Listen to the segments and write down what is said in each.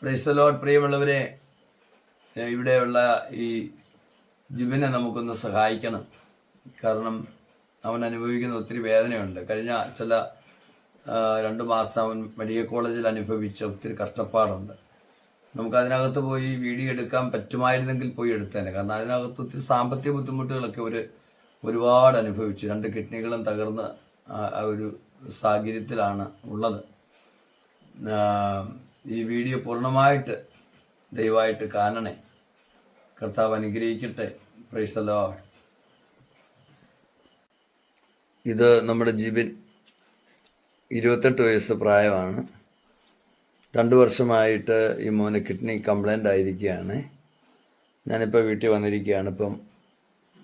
പ്രൈസ്തലോട്ട് പ്രിയമുള്ളവരെ ഇവിടെയുള്ള ഈ ജുബിനെ നമുക്കൊന്ന് സഹായിക്കണം. കാരണം അവൻ അനുഭവിക്കുന്ന ഒത്തിരി വേദനയുണ്ട്. കഴിഞ്ഞ ചില രണ്ട് മാസം അവൻ മെഡിക്കൽ കോളേജിൽ അനുഭവിച്ച ഒത്തിരി കഷ്ടപ്പാടുണ്ട്. നമുക്ക് അതിനകത്ത് പോയി വീഡിയോ എടുക്കാൻ പറ്റുമായിരുന്നെങ്കിൽ പോയി എടുത്തേനെ. കാരണം അതിനകത്ത് ഒത്തിരി സാമ്പത്തിക ബുദ്ധിമുട്ടുകളൊക്കെ ഒരു ഒരുപാട് അനുഭവിച്ചു. രണ്ട് കിഡ്നികളും തകർന്ന് ഒരു സാഹചര്യത്തിലാണ് ഉള്ളത്. ഈ വീഡിയോ പൂർണമായിട്ട് ദയവായിട്ട് കാണണേ. കർത്താവ് അനുഗ്രഹിക്കട്ടെ. പ്രൈസലോ ഇത് നമ്മുടെ ജിബിൻ ഇരുപത്തെട്ട് വയസ്സ് പ്രായമാണ്. രണ്ട് വർഷമായിട്ട് ഈ മോന് കിഡ്നി കംപ്ലൈന്റ് ആയിരിക്കുകയാണ്. ഞാനിപ്പോൾ വീട്ടിൽ വന്നിരിക്കുകയാണ്. ഇപ്പം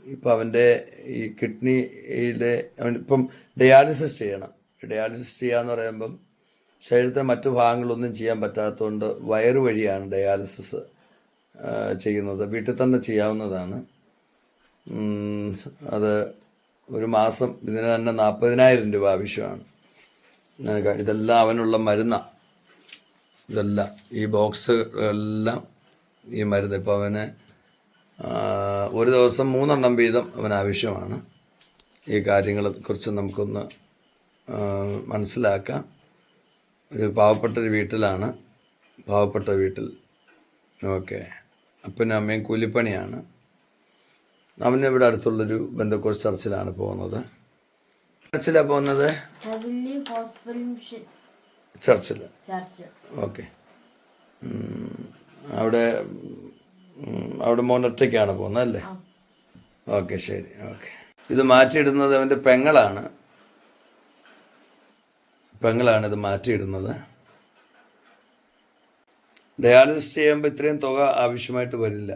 ഇപ്പം അവന്റെ ഈ കിഡ്നിയിലെ അവൻ ഇപ്പം ഡയാലിസിസ് ചെയ്യണം. ഡയാലിസിസ് ചെയ്യാന്ന് പറയുമ്പം ശരീരത്തെ മറ്റു ഭാഗങ്ങളൊന്നും ചെയ്യാൻ പറ്റാത്തതുകൊണ്ട് വയറ് വഴിയാണ് ഡയാലിസിസ് ചെയ്യുന്നത്. വീട്ടിൽ തന്നെ ചെയ്യാവുന്നതാണ്. അത് ഒരു മാസം ഇതിന് തന്നെ നാൽപ്പതിനായിരം രൂപ ആവശ്യമാണ്. ഇതെല്ലാം അവനുള്ള മരുന്നാണ് ഇതെല്ലാം ഈ ബോക്സ് എല്ലാം ഈ മരുന്ന്. ഇപ്പോൾ അവന് ഒരു ദിവസം മൂന്നെണ്ണം വീതം അവന് ആവശ്യമാണ്. ഈ കാര്യങ്ങളെ കുറിച്ച് നമുക്കൊന്ന് മനസ്സിലാക്കാം. ഒരു പാവപ്പെട്ടൊരു വീട്ടിലാണ് പാവപ്പെട്ട വീട്ടിൽ. ഓക്കെ. അപ്പനും അമ്മയും കൂലിപ്പണിയാണ്. അവന് ഇവിടെ അടുത്തുള്ളൊരു ബന്ധുക്കോസ് ചർച്ചിലാണ് പോകുന്നത്. ചർച്ചിലാണ് പോകുന്നത്? ചർച്ചിൽ ചർച്ച്. ഓക്കെ. അവിടെ അവിടെ മോനൊറ്റയ്ക്കാണ് പോകുന്നത് അല്ലേ? ഓക്കെ ശരി ഓക്കെ. ഇത് മാറ്റിയിടുന്നത് അവന്റെ പെങ്ങളാണ്. പെങ്ങളാണ് ഇത് മാറ്റിയിടുന്നത്. ഡയാലിസിസ് ചെയ്യുമ്പോൾ ഇത്രയും തുക ആവശ്യമായിട്ട് വരില്ല.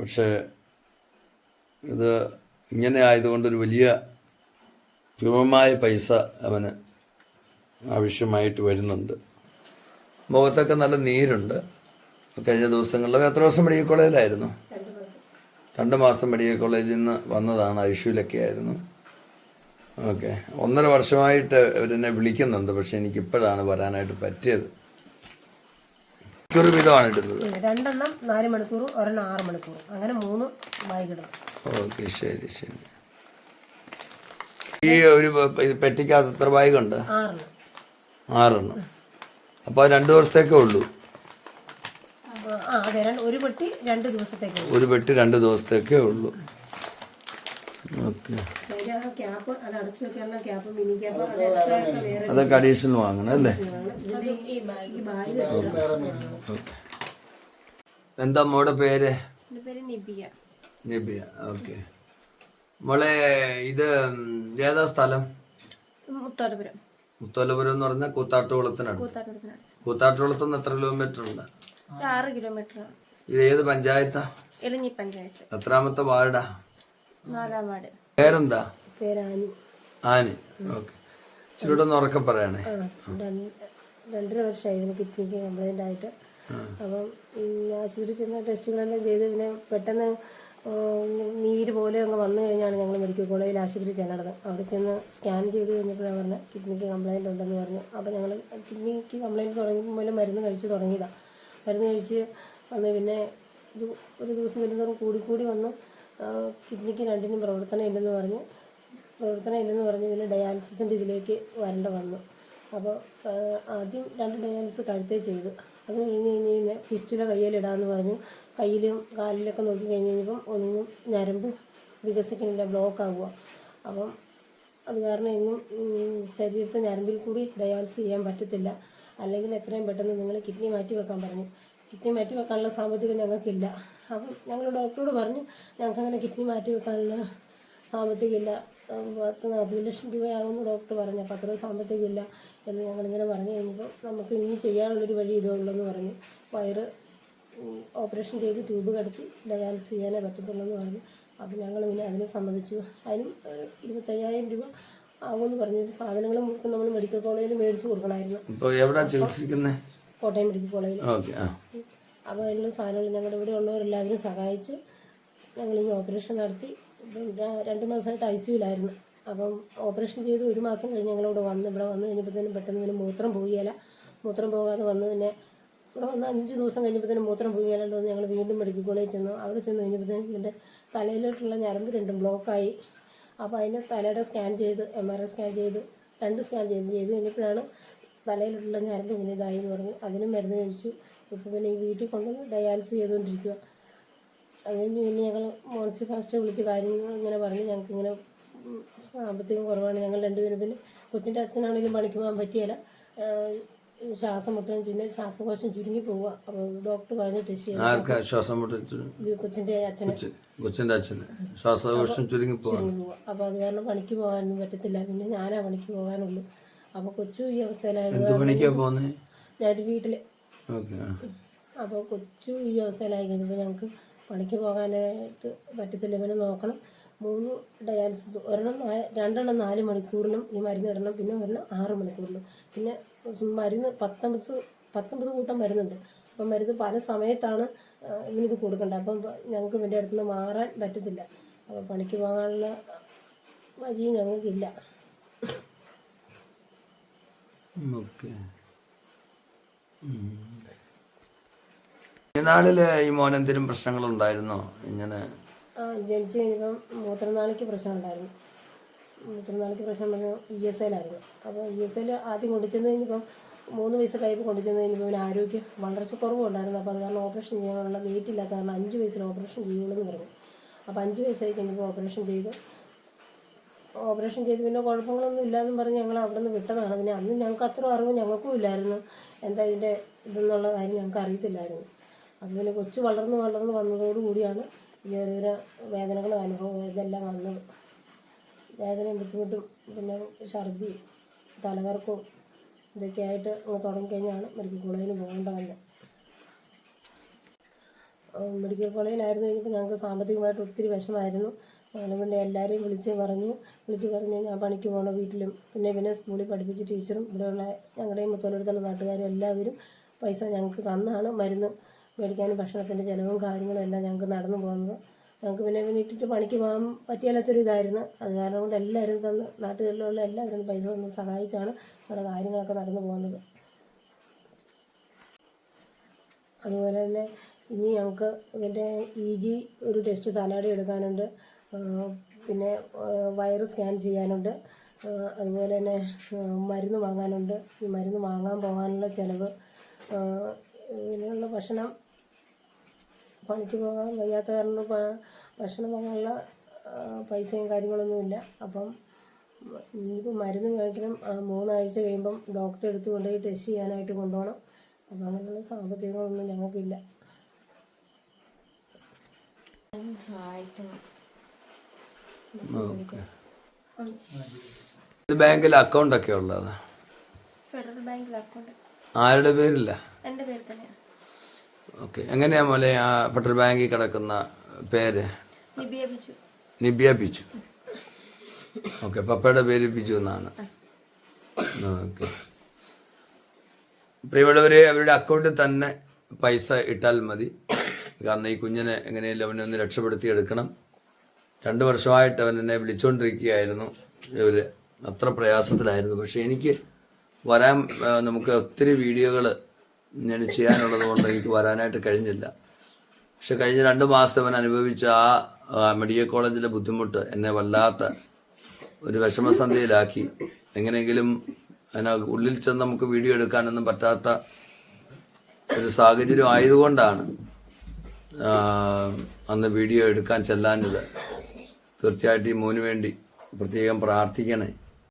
പക്ഷേ ഇത് ഇങ്ങനെ ആയതുകൊണ്ടൊരു വലിയ ഭീമമായ പൈസ അവന് ആവശ്യമായിട്ട് വരുന്നുണ്ട്. മുഖത്തൊക്കെ നല്ല നീരുണ്ട്. കഴിഞ്ഞ ദിവസങ്ങളിൽ എത്ര ദിവസം മെഡിക്കൽ കോളേജിലായിരുന്നു? രണ്ട് മാസം. മെഡിക്കൽ കോളേജിൽ നിന്ന് വന്നതാണ് ഐഷ്യൂലൊക്കെ ആയിരുന്നു. ഓക്കെ. ഒന്നര വർഷമായിട്ട് അവരെന്നെ വിളിക്കുന്നുണ്ട്. പക്ഷെ എനിക്കിപ്പോഴാണ് വരാനായിട്ട് പറ്റിയത്. മണിക്കൂർ വീതമാണ് ഇടുന്നത്. രണ്ടെണ്ണം നാല് മണിക്കൂർ ഒരെണ്ണം ആറ് മണിക്കൂർ. അങ്ങനെ മൂന്ന് വായിക്കിടും ഓക്കെ ശരി ശരി. ഈ ഒരു പെട്ടിക്കകത്ത് എത്ര ബാഗുണ്ട്? ആറെണ്ണം. ആറെണ്ണം. അപ്പോൾ രണ്ട് ദിവസത്തേക്കേ ഉള്ളൂ. ആ അതെ രണ്ട് ഒരു പെട്ടി രണ്ട് ദിവസത്തേക്ക് ഒരു പെട്ടി രണ്ട് ദിവസത്തേക്കേ ഉള്ളൂ. അതൊക്കെ അഡീഷണൽ വാങ്ങണം അല്ലേ? എന്താ മോടെ പേര്? നിബിയ. നിബിയ ഓക്കെ. മോളെ ഇത് ഏതാ സ്ഥലം? മുത്തോലപുരം. മുത്തോലപുരം എന്ന് പറഞ്ഞാൽ കൂത്താട്ടുകുളത്തിനടുത്ത് കൂത്താട്ടുകുളത്തിനാണ്. കൂത്താട്ടുകുളത്ത് നിന്ന് എത്ര കിലോമീറ്റർ ഉണ്ട്? ആറ് കിലോമീറ്റർ ഇത് ഏത് പഞ്ചായത്താ? എളിഞ്ഞി പഞ്ചായത്ത്. എത്രാമത്തെ വാർഡാ? നാലാം വാർഡ് പേരെന്താ? പേരാനി. ആനി. ഓക്കെ. ഇച്ചിരൂടെ ഒന്ന് ഉറക്കെ പറയണേ. ആ രണ്ട് രണ്ടര വർഷമായിരുന്നു കിഡ്നിക്ക് കംപ്ലൈന്റ് ആയിട്ട്. അപ്പം ഉം, ആശുപത്രി ചെന്ന ടെസ്റ്റുകളെല്ലാം ചെയ്ത് പിന്നെ പെട്ടെന്ന് ഉം, നീര് പോലെ അങ്ങ് വന്നു കഴിഞ്ഞാണ് ഞങ്ങൾ മെഡിക്കൽ കോളേജിൽ ആശുപത്രി ചെല്ലണത് അവിടെ ചെന്ന് സ്കാൻ ചെയ്ത് കഴിഞ്ഞപ്പോഴാണ് പറഞ്ഞത് കിഡ്നിക്ക് കംപ്ലൈന്റ് ഉണ്ടെന്ന് പറഞ്ഞു. അപ്പോൾ ഞങ്ങൾ കിഡ്നിക്ക് കംപ്ലൈന്റ് തുടങ്ങുമ്പോൾ മരുന്ന് കഴിച്ച് തുടങ്ങിയതാണ് മരുന്ന് കഴിച്ച് വന്ന് പിന്നെ ഇത് ഒരു ദിവസം വരുന്നതോറും കൂടി കൂടി വന്നു. കിഡ്നിക്ക് രണ്ടിനും പ്രവർത്തനം ഇല്ലെന്ന് പറഞ്ഞ്. പ്രവർത്തനം ഇല്ലെന്ന് പറഞ്ഞ് പിന്നെ ഡയാലിസിസിന്റെ ഇതിലേക്ക് വരേണ്ട വന്നു. അപ്പോൾ ആദ്യം രണ്ട് ഡയാലിസിസ് കഴുത്തേ ചെയ്തു. അത് കഴിഞ്ഞ് കഴിഞ്ഞ് കഴിഞ്ഞാൽ ഫിസ്റ്റുല കയ്യിലിടാമെന്ന് പറഞ്ഞു. കയ്യിലും കാലിലൊക്കെ നോക്കി കഴിഞ്ഞ് കഴിഞ്ഞപ്പം ഒന്നും ഞരമ്പ് വികസിക്കണില്ല ബ്ലോക്ക് ആവുക അപ്പം അത് കാരണം ഇന്നും ശരീരത്തെ ഞരമ്പിൽ കൂടി ഡയാലിസിസ് ചെയ്യാൻ പറ്റത്തില്ല. അല്ലെങ്കിൽ എത്രയും പെട്ടെന്ന് നിങ്ങൾ കിഡ്നി മാറ്റി വെക്കാൻ പറഞ്ഞു. കിഡ്നി മാറ്റി വെക്കാനുള്ള സാമ്പത്തികം ഞങ്ങൾക്കില്ല. അപ്പം ഞങ്ങൾ ഡോക്ടറോട് പറഞ്ഞു ഞങ്ങൾക്ക് അങ്ങനെ കിഡ്നി മാറ്റി വെക്കാനുള്ള സാമ്പത്തികമില്ല. ഇല്ല പത്ത് നാൽപ്പത് ലക്ഷം രൂപയാകുമെന്ന് ഡോക്ടർ പറഞ്ഞു. അപ്പോൾ അത്രയും സാമ്പത്തികമില്ല എന്ന് ഞങ്ങളിങ്ങനെ പറഞ്ഞു കഴിഞ്ഞപ്പോൾ നമുക്ക് ഇനി ചെയ്യാനുള്ളൊരു വഴി ഇതേ ഉള്ളൂ പറഞ്ഞു. വയറ് ഓപ്പറേഷൻ ചെയ്ത് ട്യൂബ് കടത്തി ഡയാലിസിസ് ചെയ്യാനേ പറ്റത്തുള്ളൂ എന്ന് പറഞ്ഞു. അപ്പോൾ ഞങ്ങൾ പിന്നെ അതിനെ സംബന്ധിച്ചു അതിനും ഒരു ഇരുപത്തയ്യായിരം രൂപ ആകുമെന്ന് പറഞ്ഞിട്ട് സാധനങ്ങൾ മുഴുവൻ നമ്മൾ മെഡിക്കൽ കോളേജിൽ മേടിച്ചു കൊടുക്കണമായിരുന്നു. ഇപ്പോൾ എവിടാ ചികിത്സിക്കുന്നത് കോട്ടയം മെഡിക്കൽ കോളേജിൽ. ഓക്കെ ആ. അപ്പോൾ അതിനുള്ള സാധനങ്ങൾ ഞങ്ങളുടെ ഇവിടെ ഉള്ളവരെല്ലാവരും സഹായിച്ച് ഞങ്ങൾ ഈ ഓപ്പറേഷൻ നടത്തി. രണ്ട് മാസമായിട്ട് ഐ സിയുലായിരുന്നു അപ്പം ഓപ്പറേഷൻ ചെയ്ത് ഒരു മാസം കഴിഞ്ഞ് ഞങ്ങളിവിടെ വന്ന് ഇവിടെ വന്ന് കഴിഞ്ഞപ്പോഴത്തേനും പെട്ടെന്ന് പിന്നെ മൂത്രം പോയില്ല മൂത്രം പോകാതെ വന്ന് പിന്നെ ഇവിടെ വന്ന് അഞ്ച് ദിവസം കഴിഞ്ഞപ്പോഴത്തേനും മൂത്രം പോവുകയല്ലോ എന്ന് ഞങ്ങൾ വീണ്ടും മെഡിക്കൽ കോളേജിൽ ചെന്നു. അവിടെ ചെന്ന് കഴിഞ്ഞപ്പോഴത്തേനും എന്റെ തലയിലോട്ടുള്ള ഞരമ്പ് രണ്ടും ബ്ലോക്കായി. അപ്പോൾ അതിന് തലയുടെ സ്കാൻ ചെയ്ത് എം ആർ ഐ സ്കാൻ ചെയ്ത് രണ്ട് സ്കാൻ ചെയ്ത് ചെയ്ത് കഴിഞ്ഞപ്പോഴാണ് തലയിലുള്ള ഞരമ്പ് ഇങ്ങനെ ഇതായി എന്ന് പറഞ്ഞു. അതിനും മരുന്ന് കഴിച്ചു. ഇപ്പോൾ പിന്നെ ഈ വീട്ടിൽ കൊണ്ട് ഡയാലിസിസ് ചെയ്തുകൊണ്ടിരിക്കുക അത് കഴിഞ്ഞ് പിന്നെ ഞങ്ങൾ മോൺസി ഫാസ്റ്റ് വിളിച്ച് കാര്യങ്ങൾ ഇങ്ങനെ പറഞ്ഞ്. ഞങ്ങൾക്ക് ഇങ്ങനെ സാമ്പത്തികം കുറവാണ്. ഞങ്ങൾ രണ്ടുപേരും പിന്നെ കൊച്ചിന്റെ അച്ഛനാണെങ്കിലും പണിക്ക് പോകാൻ പറ്റിയല്ല ശ്വാസം മുട്ടും പിന്നെ ശ്വാസകോശം ചുരുങ്ങി പോവുക അപ്പോൾ ഡോക്ടർ പറഞ്ഞ് ടെസ്റ്റ് ചെയ്യാം ശ്വാസം കൊച്ചിന്റെ അച്ഛന്. കൊച്ചിന്റെ അച്ഛന്. ശ്വാസകോശം ചുരുങ്ങി ചുരുങ്ങി പോവുക അപ്പോൾ അത് കാരണം പണിക്ക് പോകാനൊന്നും പറ്റത്തില്ല. പിന്നെ ഞാനാ പണിക്ക് പോകാനുള്ളൂ. അപ്പോൾ കൊച്ചു ഈ അവസ്ഥയിലായത് ഞാനൊരു വീട്ടിൽ അപ്പോൾ കൊച്ചു ഈ അവസ്ഥയിലായി കഴിഞ്ഞപ്പോൾ ഞങ്ങൾക്ക് പണിക്ക് പോകാനായിട്ട് പറ്റത്തില്ല. ഇവനെ നോക്കണം. മൂന്ന് ഡയാലിസിസ് ഒരെണ്ണം രണ്ടെണ്ണം നാല് മണിക്കൂറിലും ഈ മരുന്ന് ഇടണം. പിന്നെ ഒരെണ്ണം ആറ് മണിക്കൂറിലും. പിന്നെ മരുന്ന് പത്തൊമ്പത് പത്തൊമ്പത് കൂട്ടം മരുന്നുണ്ട്. അപ്പം മരുന്ന് പല സമയത്താണ് ഇവനിത് കൊടുക്കേണ്ടത് അപ്പം ഞങ്ങൾക്ക് ഇവന്റെ അടുത്ത് നിന്ന് മാറാൻ പറ്റത്തില്ല. അപ്പം പണിക്ക് പോകാനുള്ള വഴി ഞങ്ങൾക്കില്ല. ഓക്കെ. നാളിൽ ഈ മോൻ എന്തെങ്കിലും പ്രശ്നങ്ങളുണ്ടായിരുന്നോ? ഇങ്ങനെ ജനിച്ചു കഴിഞ്ഞപ്പം മൂത്രനാളിക്ക് പ്രശ്നം ഉണ്ടായിരുന്നു മൂത്രനാളിക്ക് പ്രശ്നം പറഞ്ഞാൽ ഇ എസ് ഐയിലായിരുന്നു അപ്പോൾ ഇ എസ് ഐയിൽ ആദ്യം കൊണ്ടുചെന്ന് കഴിഞ്ഞപ്പം മൂന്ന് വയസ്സ് കഴിയുമ്പോൾ കൊണ്ടുചെന്ന് കഴിഞ്ഞപ്പോൾ അവന് ആരോഗ്യം വളർച്ച കുറവുണ്ടായിരുന്നു. അപ്പോൾ അത് കാരണം ഓപ്പറേഷൻ ചെയ്യാനുള്ള വെയിറ്റ് ഇല്ലാത്ത കാരണം അഞ്ച് വയസ്സിൽ ഓപ്പറേഷൻ ചെയ്യുള്ളൂ എന്ന് പറഞ്ഞു. അപ്പോൾ അഞ്ച് വയസ്സായി കഴിഞ്ഞപ്പോൾ ഓപ്പറേഷൻ ചെയ്ത്. ഓപ്പറേഷൻ ചെയ്ത് പിന്നെ കുഴപ്പങ്ങളൊന്നും ഇല്ലാന്നും പറഞ്ഞ് ഞങ്ങൾ അവിടെ നിന്ന് വിട്ടതാണ്. പിന്നെ അന്ന് ഞങ്ങൾക്ക് അത്ര അറിവ് ഞങ്ങൾക്കും ഇല്ലായിരുന്നു. എന്താ ഇതിന്റെ ഇതെന്നുള്ള കാര്യം ഞങ്ങൾക്ക് അറിയത്തില്ലായിരുന്നു. പിന്നെ കൊച്ചു വളർന്ന് വളർന്ന് വന്നതോടുകൂടിയാണ് ഈ ഓരോരോ വേദനകളും അനുഭവം ഇതെല്ലാം വന്നത്. വേദനയും ബുദ്ധിമുട്ടും പിന്നെ ഛർദി തലകറക്കവും ഇതൊക്കെ ആയിട്ട് തുടങ്ങിക്കഴിഞ്ഞാണ് മെഡിക്കൽ കോളേജിന് പോകേണ്ട വന്നത്. മെഡിക്കൽ കോളേജിലായിരുന്നു കഴിഞ്ഞപ്പോൾ ഞങ്ങൾക്ക് സാമ്പത്തികമായിട്ട് ഒത്തിരി വിഷമായിരുന്നു അങ്ങനെ പിന്നെ എല്ലാവരെയും വിളിച്ച് പറഞ്ഞു വിളിച്ച് പറഞ്ഞ് ഞാൻ പണിക്ക് പോകണം വീട്ടിലും പിന്നെ പിന്നെ സ്കൂളിൽ പഠിപ്പിച്ച ടീച്ചറും ഇവിടെയുള്ള ഞങ്ങളുടെയും തൊഴിലെടുത്തുള്ള നാട്ടുകാരും എല്ലാവരും പൈസ ഞങ്ങൾക്ക് തന്നാണ് മരുന്ന് മേടിക്കാനും ഭക്ഷണത്തിന്റെ ചിലവും കാര്യങ്ങളും എല്ലാം ഞങ്ങൾക്ക് നടന്നു പോകുന്നത്. ഞങ്ങൾക്ക് പിന്നെ ഇട്ടിട്ട് പണിക്ക് പോകാൻ പറ്റിയാലത്തൊരു ഇതായിരുന്നു. അത് കാരണം കൊണ്ട് എല്ലാവരും തന്ന് നാട്ടുകളിലുള്ള എല്ലാവരും പൈസ തന്ന് സഹായിച്ചാണ് നമ്മുടെ കാര്യങ്ങളൊക്കെ നടന്നു പോകുന്നത്. അതുപോലെ തന്നെ ഇനി ഞങ്ങൾക്ക് ഇതിന്റെ ഇ ജി ഒരു ടെസ്റ്റ് തലാടി എടുക്കാനുണ്ട്. പിന്നെ വയറ് സ്കാൻ ചെയ്യാനുണ്ട്. അതുപോലെ തന്നെ മരുന്ന് വാങ്ങാനുണ്ട്. ഈ മരുന്ന് വാങ്ങാൻ പോകാനുള്ള ചിലവ് ഇങ്ങനെയുള്ള ഭക്ഷണം പണിക്ക് പോകാൻ വയ്യാത്ത കാരണം ഭക്ഷണം വാങ്ങാനുള്ള പൈസയും കാര്യങ്ങളൊന്നുമില്ല. അപ്പം ഇനിയിപ്പോൾ മരുന്ന് മേടിക്കണം. മൂന്നാഴ്ച കഴിയുമ്പം ഡോക്ടറെ എടുത്ത് കൊണ്ടുപോയി ടെസ്റ്റ് ചെയ്യാനായിട്ട് കൊണ്ടുപോകണം. അപ്പം അങ്ങനെയുള്ള സാമ്പത്തികങ്ങളൊന്നും ഞങ്ങൾക്കില്ല. ബാങ്കിൽ അക്കൗണ്ട് ഒക്കെ ഉള്ളത്? ഫെഡറൽ ബാങ്കിൽ അക്കൗണ്ട് ആരുടെ പേരില്ല? എന്റെ പേര് തന്നെയാണ് ഓക്കെ എങ്ങനെയാ മോലെ ആ ഫെഡറൽ ബാങ്കിൽ കിടക്കുന്ന പേര്? നിബിയ ബിജു. ഓക്കെ പപ്പയുടെ പേര് ബിജു എന്നാണ്. ഓക്കെ പ്രിയമുള്ളവരെ അവരുടെ അക്കൗണ്ടിൽ തന്നെ പൈസ ഇട്ടാൽ മതി. കാരണം ഈ കുഞ്ഞിനെ എങ്ങനെയല്ല അവനെ ഒന്ന് രക്ഷപ്പെടുത്തി എടുക്കണം. രണ്ട് വർഷമായിട്ട് അവൻ എന്നെ വിളിച്ചുകൊണ്ടിരിക്കുകയായിരുന്നു ഇവർ അത്ര പ്രയാസത്തിലായിരുന്നു. പക്ഷെ എനിക്ക് വരാൻ നമുക്ക് ഒത്തിരി വീഡിയോകൾ ഞാൻ ചെയ്യാനുള്ളത് കൊണ്ട് എനിക്ക് വരാനായിട്ട് കഴിഞ്ഞില്ല. പക്ഷെ കഴിഞ്ഞ രണ്ട് മാസം അവൻ അനുഭവിച്ച ആ മെഡിക്കൽ കോളേജിലെ ബുദ്ധിമുട്ട് എന്നെ വല്ലാത്ത ഒരു വിഷമസന്ധിയിലാക്കി. എങ്ങനെയെങ്കിലും അതിന് ഉള്ളിൽ ചെന്ന് നമുക്ക് വീഡിയോ എടുക്കാനൊന്നും പറ്റാത്ത ഒരു സാഹചര്യം ആയതുകൊണ്ടാണ് അന്ന് വീഡിയോ എടുക്കാൻ ചെല്ലാഞ്ഞത്. തീർച്ചയായിട്ടും ഈ മോന് വേണ്ടി പ്രത്യേകം പ്രാർത്ഥിക്കണേ.